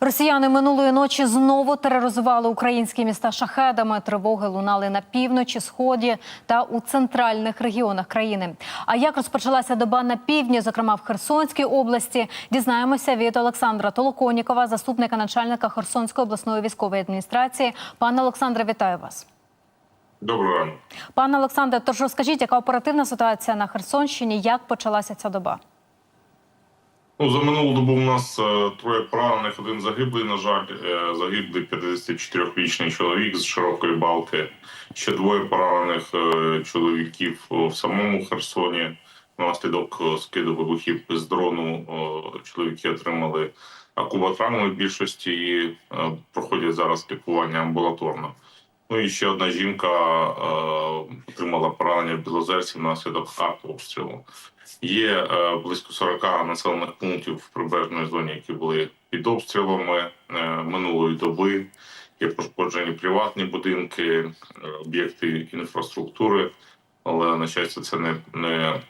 Росіяни минулої ночі знову тероризували українські міста шахедами. Тривоги лунали на півночі, сході та у центральних регіонах країни. А як розпочалася доба на півдні, зокрема в Херсонській області, дізнаємося від Олександра Толоконікова, заступника начальника Херсонської обласної військової адміністрації. Пане Олександре, вітаю вас. Доброго ранку. Пане Олександре, тож розкажіть, яка оперативна ситуація на Херсонщині? Як почалася ця доба? Ну, за минулу добу у нас е, троє поранених, один загиблий, на жаль, е, загиблий 54-річний чоловік з широкої балки. Ще двоє поранених е, чоловіків в самому Херсоні. Внаслідок е, скиду вибухівки з дрону е, чоловіки отримали акубатравми в більшості і е, проходять зараз лікування амбулаторно. Ну і ще одна жінка е, отримала поранення в Білозерці внаслідок артобстрілу. Є е, близько 40 населених пунктів в прибережній зоні, які були під обстрілами е, минулої доби. Є пошкоджені приватні будинки, е, об'єкти інфраструктури, але на щастя, це не, не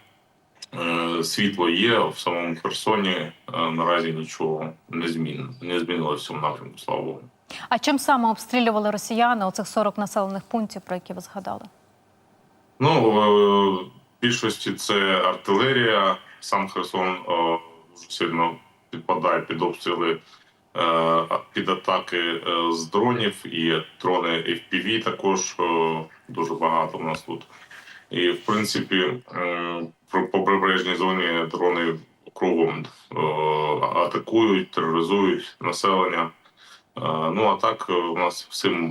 е, світло є в самому Херсоні. е, Наразі нічого не змін не змінилося в напрямку. Слава Богу. А чим саме обстрілювали росіяни оцих 40 населених пунктів, про які ви згадали? Ну е, в більшості це артилерія. Сам Херсон е, дуже сильно підпадає під обстріли, е, під атаки з дронів і дрони FPV також дуже багато в нас тут. І в принципі, по прибережній зоні дрони кругом атакують, тероризують населення. Е, Ну а так е, у нас всім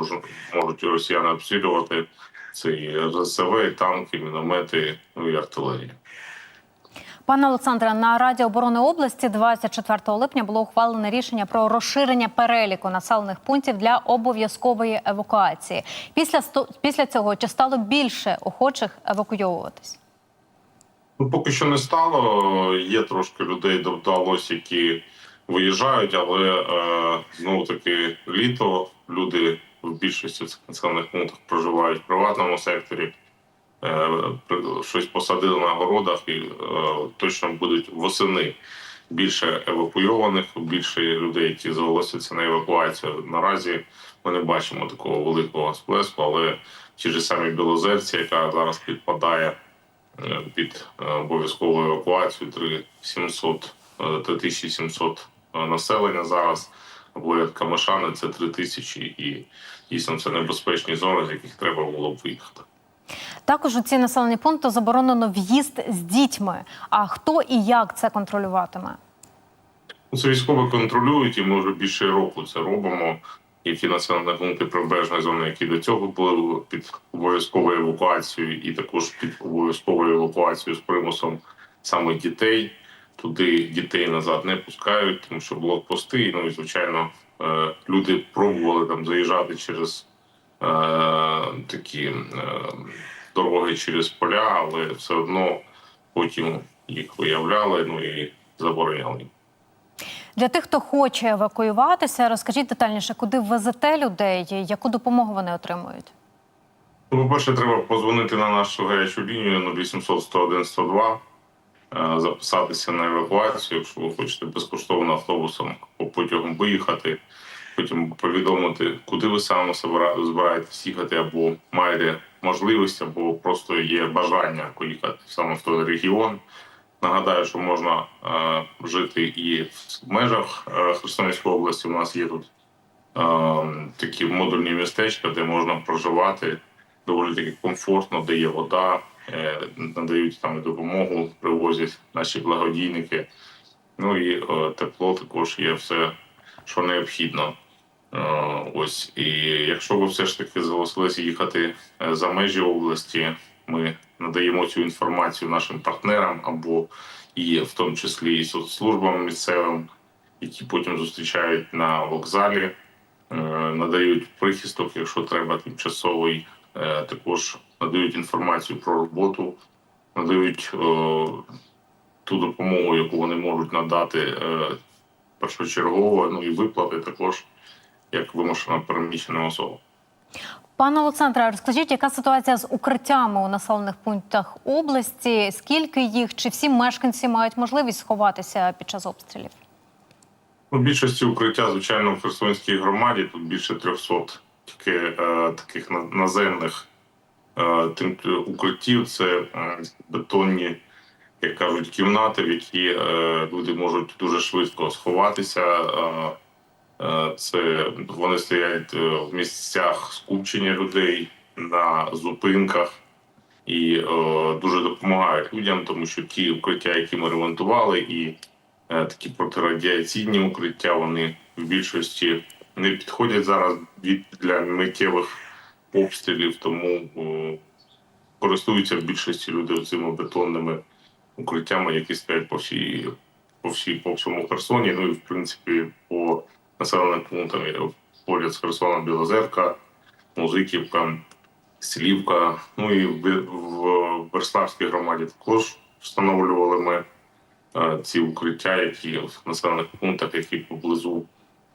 можуть росіяни обстрілювати. Це і РСВ, і танки, міномети, ну і артилерія. Пане Олександре, на Раді оборони області 24 липня було ухвалене рішення про розширення переліку населених пунктів для обов'язкової евакуації. Після після цього чи стало більше охочих евакуйовуватись? Ну, поки що не стало. Є трошки людей, де вдалося, які виїжджають, але е, знову таки літо. Люди в більшості цих населених пунктах проживають в приватному секторі. Е, щось посадили на городах і е, точно будуть восени більше евакуйованих, більше людей, які зголосяться на евакуацію. Наразі ми не бачимо такого великого сплеску, але ті ж самі білозерці, яка зараз підпадає під обов'язкову евакуацію 3700, е, 3700 е, населення зараз. Як Камишани це 3000 і дійсно це небезпечні зони, з яких треба було б виїхати. Також у ці населені пункти заборонено в'їзд з дітьми. А хто і як це контролюватиме? Ну, Це військові контролюють, і ми вже більше року це робимо. І ті населені пункти прибережної зони, які до цього були під обов'язковою евакуацією, і також під обов'язковою евакуацією з примусом саме дітей. Туди дітей назад не пускають, тому що блокпости. Ну і звичайно, е, люди пробували там заїжджати через е, такі е, дороги через поля, але все одно потім їх виявляли, ну і забороняли. Для тих, хто хоче евакуюватися, розкажіть детальніше, куди везете людей, яку допомогу вони отримують? Ну, По-перше, треба позвонити на нашу гарячу лінію 0800 101 102, е, записатися на евакуацію, якщо ви хочете безкоштовно автобусом потягом виїхати, потім повідомити, куди ви саме збираєтесь їхати, або маєте можливість, або просто є бажання поїхати саме в той регіон. Нагадаю, що можна е, жити і в межах е, Херсонської області. У нас є тут е, такі модульні містечка, де можна проживати доволі таки комфортно, де є вода, е, надають там допомогу, привозять наші благодійники. Ну і е, тепло також є все, що необхідно. Е, ось і якщо ви все ж таки зголосилися їхати е, за межі області, ми надаємо цю інформацію нашим партнерам або і в тому числі і соцслужбам місцевим, які потім зустрічають на вокзалі, е, надають прихисток, якщо треба тимчасовий, е, також надають інформацію про роботу, надають е, ту допомогу, яку вони можуть надати е, першочергово, ну і виплати також як вимушена переміщена особа. Пане Олександре, розкажіть, яка ситуація з укриттями у населених пунктах області? Скільки їх? Чи всі мешканці мають можливість сховатися під час обстрілів? У більшості укриття, звичайно, в Херсонській громаді тут більше 300 тільки е, таких наземних укриттів. Це е, бетонні, як кажуть, кімнати, в які е, люди можуть дуже швидко сховатися. Е, е, це вони стоять е, в місцях скупчення людей на зупинках і е, дуже допомагають людям, тому що ті укриття, які ми ремонтували, і е, такі протирадіаційні укриття, вони в більшості не підходять зараз для миттєвих обстрілів, тому е, користуються в більшості людей цими бетонними укриттями, які стоять по всій, по всій по всьому Херсоні. Ну і в принципі по населеним пунктам поряд з Херсоном Білозерка, Музиківка, Слівка. Ну і в, в Берславській громаді також встановлювали ми е, ці укриття, які в населених пунктах, які поблизу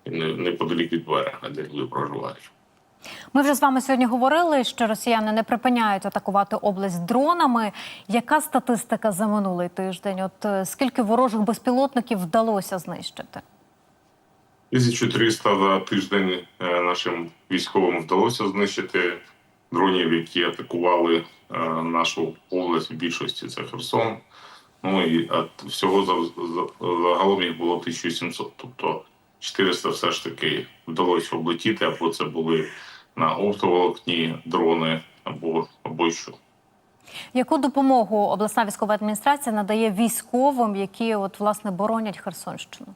не- неподалік від берега, де люди проживають. Ми вже з вами сьогодні говорили, що росіяни не припиняють атакувати область дронами. Яка статистика за минулий тиждень? От е, скільки ворожих безпілотників вдалося знищити? 1300 за тиждень е, нашим військовим вдалося знищити дронів, які атакували е, нашу область. В більшості це Херсон. Ну і а всього за, за- загалом їх було 1700. Тобто 400 все ж таки вдалося облетіти, або це були на оптоволокні дрони, або, або що. Яку допомогу обласна військова адміністрація надає військовим, які от власне боронять Херсонщину?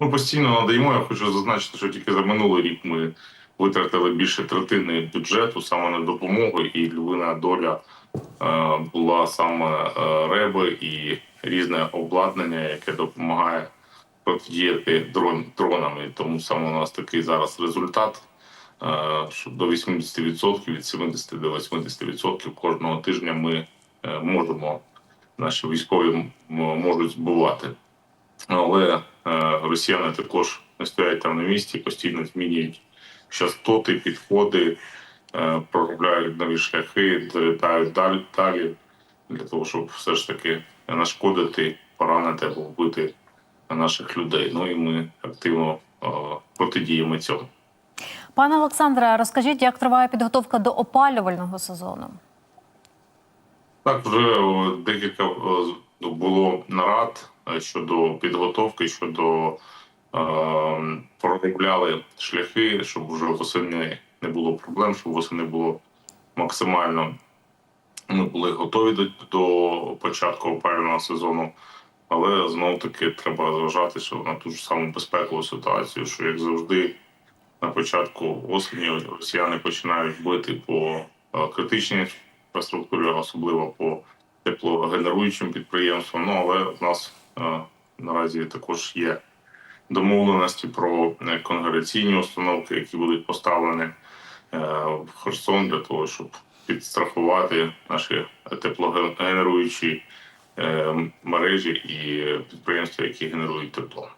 Ми постійно надаємо. Я хочу зазначити, що тільки за минулий рік ми витратили більше третини бюджету саме на допомогу, і львина доля е, була саме е, реби і різне обладнання, яке допомагає протидіяти дрон, дронами. Тому саме у нас такий зараз результат. До 80% від 70 до 80% кожного тижня ми е, можемо, наші військові можуть збивати. Але е, росіяни також не стоять там на місці, постійно змінюють частоти, підходи, е, проробляють нові шляхи, долітають далі, далі для того, щоб все ж таки нашкодити, поранити або вбити наших людей. Ну і ми активно протидіємо цьому. Пане Олександре, розкажіть, як триває підготовка до опалювального сезону? Так, вже декілька е, було нарад е, щодо підготовки, щодо е, проробляли шляхи, щоб вже восени не було проблем, щоб восени було максимально. Ми були готові до, до початку опалювального сезону, але знов таки треба зважати що на ту ж саму безпекову ситуацію, що як завжди на початку осені росіяни починають бити по е, критичній інфраструктурі, особливо по теплогенеруючим підприємствам. Ну але в нас е, наразі також є домовленості про е, конгрегаційні установки, які будуть поставлені в Херсон для того, щоб підстрахувати наші теплогенеруючі мережі і підприємства, які генерують тепло.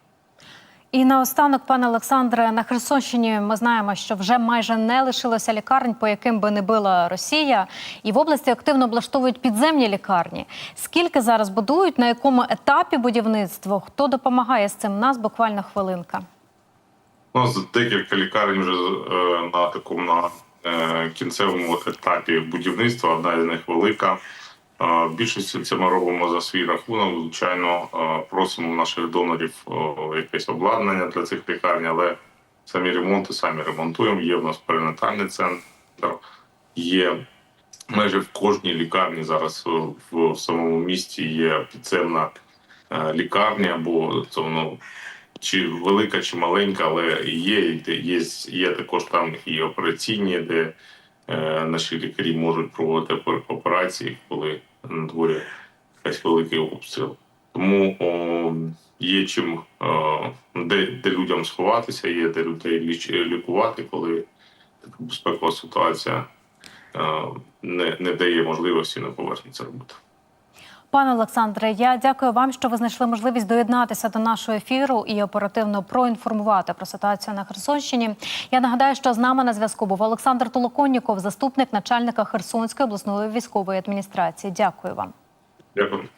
І наостанок, пане Олександре, на Херсонщині ми знаємо, що вже майже не лишилося лікарень, по яким би не била Росія, і в області активно облаштовують підземні лікарні. Скільки зараз будують, на якому етапі будівництва? Хто допомагає з цим? Нас буквально хвилинка. У нас декілька лікарень вже е, на такому на е, кінцевому етапі будівництва. Одна з них велика. В більшості це ми робимо за свій рахунок. Звичайно, просимо наших донорів якесь обладнання для цих лікарень, але самі ремонти самі ремонтуємо. Є в нас перинатальний центр, є майже в кожній лікарні зараз в самому місті є підземна е, лікарня, бо це воно чи велика, чи маленька, але є, є, є також там і операційні, де наші лікарі можуть проводити опер- операції, коли на дворі якась великий обстріл. Тому о, є чим о, де, де людям сховатися, є де людей ліч, лікувати, коли така безпекова ситуація о, не, не дає можливості на поверхні це робити. Пане Олександре, я дякую вам, що ви знайшли можливість доєднатися до нашого ефіру і оперативно проінформувати про ситуацію на Херсонщині. Я нагадаю, що з нами на зв'язку був Олександр Толоконніков, заступник начальника Херсонської обласної військової адміністрації. Дякую вам. Дякую.